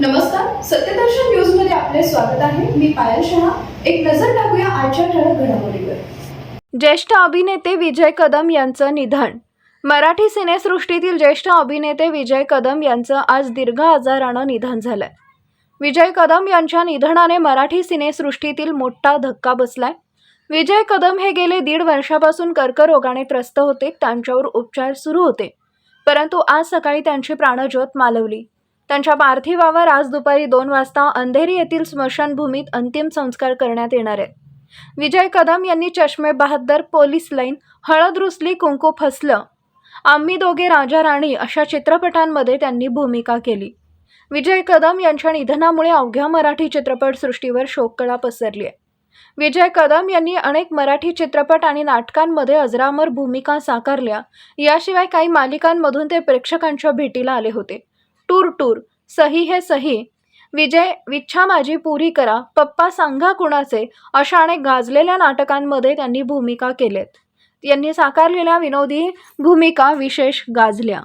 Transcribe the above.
नमस्कार सत्यदर्शन न्यूजमध्ये आपले स्वागत आहे. मी पायल शहा. एक नजर टाकूया आजच्या ठळक घडामोडीवर. ज्येष्ठ अभिनेते विजय कदम यांचं निधन. मराठी सिनेसृष्टीतील ज्येष्ठ अभिनेते विजय कदम यांचं आज दीर्घ आजारानं निधन झालंय. विजय कदम यांच्या निधनाने मराठी सिनेसृष्टीतील मोठा धक्का बसलाय. विजय कदम हे गेले दीड वर्षापासून कर्करोगाने त्रस्त होते त्यांच्यावर उपचार सुरू होते. परंतु आज सकाळी त्यांची प्राणज्योत मालवली. त्यांच्या पार्थिवावर आज दुपारी दोन वाजता अंधेरी येथील स्मशानभूमीत अंतिम संस्कार करण्यात येणार आहेत. विजय कदम यांनी चष्मे बहादर पोलीस लाईन हळद रुसली कुंकू फसलं आम्ही दोघे राजा राणी अशा चित्रपटांमध्ये त्यांनी भूमिका केली. विजय कदम यांच्या निधनामुळे अवघ्या मराठी चित्रपटसृष्टीवर शोककळा पसरली आहे. विजय कदम यांनी अनेक मराठी चित्रपट आणि नाटकांमध्ये अजरामर भूमिका साकारल्या याशिवाय काही मालिकांमधून ते प्रेक्षकांच्या भेटीला आले होते. टूर टूर सही हे सही. विजय विच्छा माझी पुरी करा. पप्पा सांगा कुणाचे? अशा अनेक गाजलेल्या नाटकांमध्ये त्यांनी भूमिका केलेत. यांनी साकारलेल्या विनोदी भूमिका विशेष गाजल्या.